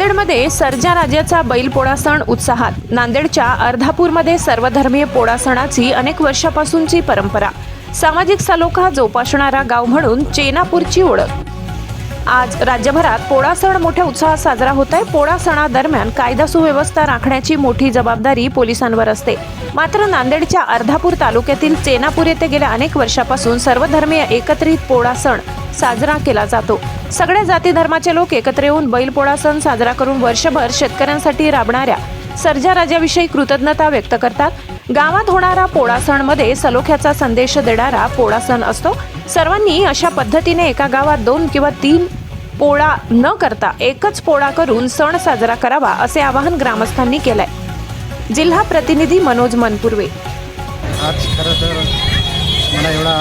नांदेडमध्ये सर्जा राजाचा बैलपोळा सण उत्साहात. नांदेडच्या अर्धापूरमध्ये सर्वधर्मीय पोळा सणाची अनेक वर्षापासूनची परंपरा. सामाजिक सलोखा जोपासणारा गाव म्हणून चेनापूरची ओळख. आज राज्यभरात पोळा सण मोठ्या उत्साहात साजरा होत आहे पोळा सणादरम्यान कायदा सुव्यवस्था राखण्याची मोठी जबाबदारी पोलिसांवर असते. मात्र नांदेडच्या अर्धापूर तालुक्यातील चेनापूर येथे गेल्या अनेक वर्षापासून सर्वधर्मीय एकत्रित पोळा सण साजरा केला जातो. सगळ्या जाती धर्माचे लोक एकत्र येऊन बैलपोळा सण साजरा करून वर्षभर शेतकऱ्यांसाठी राबणाऱ्या सर्जा राजाविषयी कृतज्ञता व्यक्त करतात. गावात होणारा पोळा सणमध्ये सलोख्याचा संदेश देणारा पोळा सण असतो. सर्वांनी अशा पद्धतीने एका गावात दोन किंवा तीन पोळा न करता एकच पोळा करून सण साजरा करावा असे आवाहन ग्रामस्थांनी केलंय. जिल्हा प्रतिनिधी मनोज मनपूर्वे. आज खरं तर मला एवढा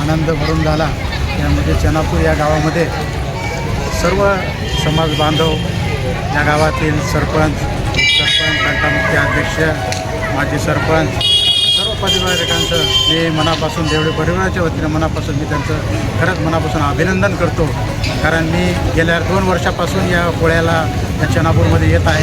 आनंद भरून झाला. यामध्ये चनापूर या गावामध्ये सर्व समाज बांधव या गावातील सरपंच सरपंच घंटामुख्य अध्यक्ष माजी सरपंच सर्व पदाधिकाऱ्यांचं मी मनापासून देवळे परिवाराच्या वतीनं मनापासून मी त्यांचं खरंच मनापासून अभिनंदन करतो. कारण मी गेल्या दोन वर्षापासून या पोळ्याला या चनापूरमध्ये येत आहे.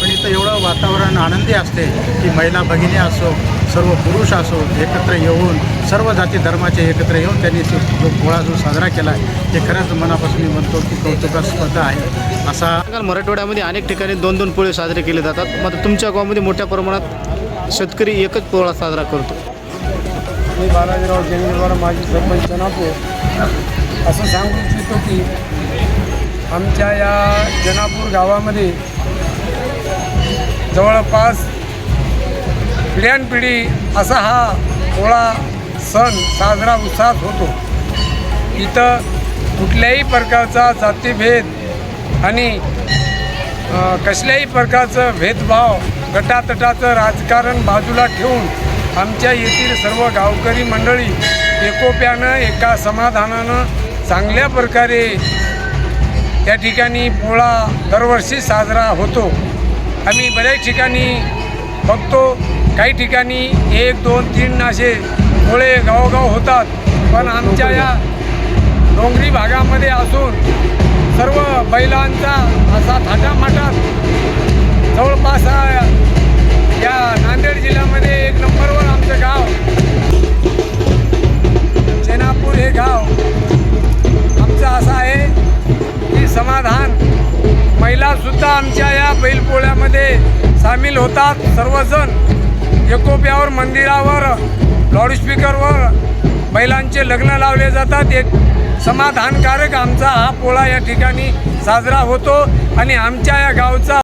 पण इथं एवढं वातावरण आनंदी असते की महिला भगिनी असो सर्व पुरुष असो एकत्र येऊन सर्व जाती धर्माचे एकत्र येऊन त्यांनी तो जो पोळा जो साजरा केला आहे ते खरंच मनापासून मी म्हणतो की कौतुकास्पद आहे. असा काल मराठवाड्यामध्ये अनेक ठिकाणी दोन दोन पोळे साजरे केले जातात. मात्र तुमच्या गावामध्ये मोठ्या प्रमाणात शेतकरी एकच पोळा साजरा करतो. मी बालाजीराव जेंगेलवार माजी सरपंच जनापूर. असं सांगू इच्छितो की आमच्या या जनापूर गावामध्ये जवळपास पिढ्यानपिढी असा हा पोळा सण साजरा उत्साहात होतो. इथं कुठल्याही प्रकारचा जातीभेद आणि कसल्याही प्रकारचं भेदभाव गटातटाचं राजकारण बाजूला ठेवून आमच्या येथील सर्व गावकरी मंडळी एकोप्यानं एका समाधानानं चांगल्या प्रकारे त्या ठिकाणी पोळा दरवर्षी साजरा होतो. आम्ही बऱ्याच ठिकाणी बघतो काही ठिकाणी एक दोन तीन असे मुळे गावोगाव होतात. पण आमच्या या डोंगरी भागामध्ये असून सर्व बैलांचा असा थाटामाटात जवळपास या नांदेड जिल्ह्यामध्ये एक नंबरवर आमचं गाव चेनापूर हे गाव आमचं असं आहे की समाधान. महिलासुद्धा आमच्या या बैलपोळ्यामध्ये सामील होतात सर्वजण. एकोप्यावर मंदिरावर लाऊडस्पीकरवर बैलांचे लग्न लावले जातात. एक समाधानकारक आमचा हा पोळा या ठिकाणी साजरा होतो आणि आमच्या या गावचा